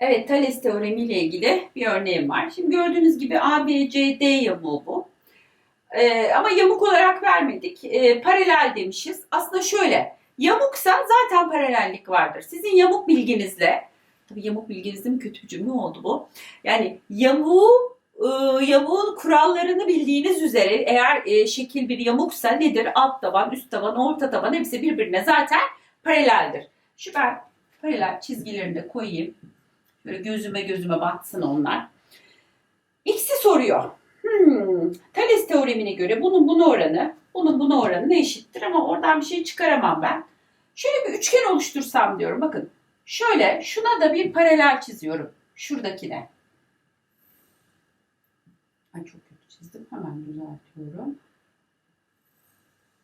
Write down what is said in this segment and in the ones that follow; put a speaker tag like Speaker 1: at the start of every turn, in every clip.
Speaker 1: Evet, Thales teoremi ile ilgili bir örneğim var. Şimdi gördüğünüz gibi A, B, C, D yamuğu bu. Ee, ama yamuk olarak vermedik. Ee, paralel demişiz. Aslında şöyle, yamuksa zaten paralellik vardır. Sizin yamuk bilginizle, tabii yamuk bilginizde mi kötü cümle oldu bu. Yani yamuğu, e, yamuğun kurallarını bildiğiniz üzere eğer e, şekil bir yamuksa nedir? Alt taban, üst taban, orta taban hepsi birbirine zaten paraleldir. Şu ben paralel çizgilerini de koyayım. Böyle gözüme gözüme batsın onlar. X'i soruyor. Hmm, Thales teoremine göre bunun buna oranı, bunun buna oranı ne eşittir ama oradan bir şey çıkaramam ben. Şöyle bir üçgen oluştursam diyorum. Bakın şöyle şuna da bir paralel çiziyorum. Şuradakine. Ay çok kötü çizdim. Hemen düzeltiyorum.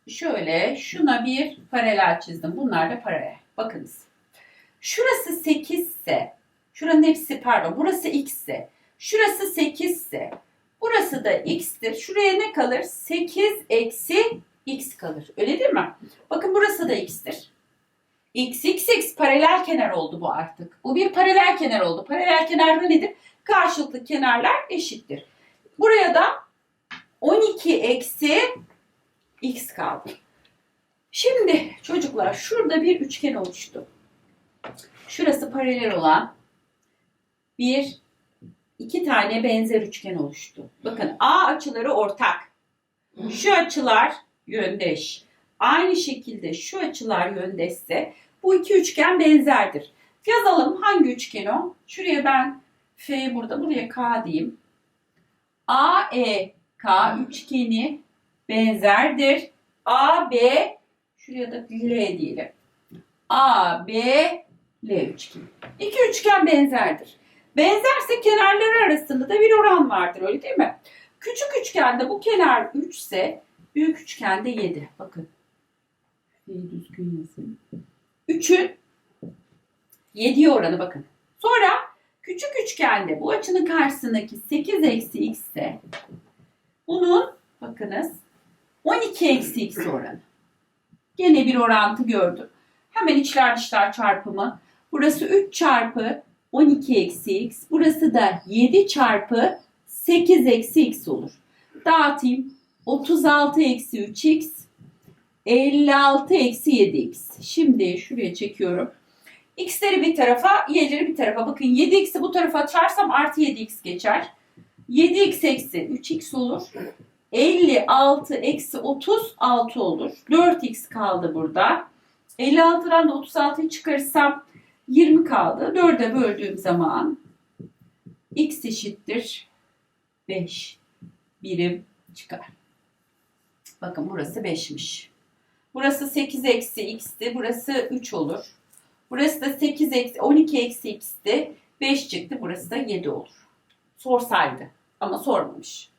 Speaker 1: Şöyle şuna bir paralel çizdim. Bunlar da paralel. Bakınız. Şurası 8 ise, şuranın hepsi pardon, burası x ise, şurası 8 ise, burası da x'tir. Şuraya ne kalır? 8 eksi x kalır. Öyle değil mi? Bakın burası da x'tir. x, x, x paralel kenar oldu bu artık. Bu bir paralel kenar oldu. Paralel kenarda nedir? Karşılıklı kenarlar eşittir. Buraya da 12 eksi x kaldı. Şimdi çocuklar şurada bir üçgen oluştu. Şurası paralel olan bir iki tane benzer üçgen oluştu. Bakın A açıları ortak. Şu açılar yöndeş. Aynı şekilde şu açılar yöndeşse bu iki üçgen benzerdir. Yazalım hangi üçgen o? Şuraya ben F burada buraya K diyeyim. AE K üçgeni benzerdir. AB şuraya da L diyelim. AB L üçgeni. İki üçgen benzerdir. Benzerse kenarları arasında da bir oran vardır öyle değil mi? Küçük üçgende bu kenar 3 ise büyük üçgende 7. Bakın. Şurayı düzgün yazayım. 3'ün 7'ye oranı bakın. Sonra küçük üçgende bu açının karşısındaki 8 eksi x ise bunun bakınız 12 eksi x oranı. Gene bir orantı gördüm. Hemen içler dışlar çarpımı. Burası 3 çarpı 12 eksi x. Burası da 7 çarpı 8 eksi x olur. Dağıtayım. 36 eksi 3x. 56 eksi 7x. Şimdi şuraya çekiyorum. X'leri bir tarafa, y'leri bir tarafa. Bakın 7x'i bu tarafa açarsam artı 7x geçer. 7x eksi 3x olur. 56 eksi 36 olur. 4x kaldı burada. 56'dan da 36'yı çıkarırsam 20 kaldı. 4'e böldüğüm zaman x eşittir 5 birim çıkar. Bakın burası 5'miş. Burası 8 eksi x'ti. Burası 3 olur. Burası da 8 eksi 12 eksi x'ti. 5 çıktı. Burası da 7 olur. Sorsaydı ama sormamış.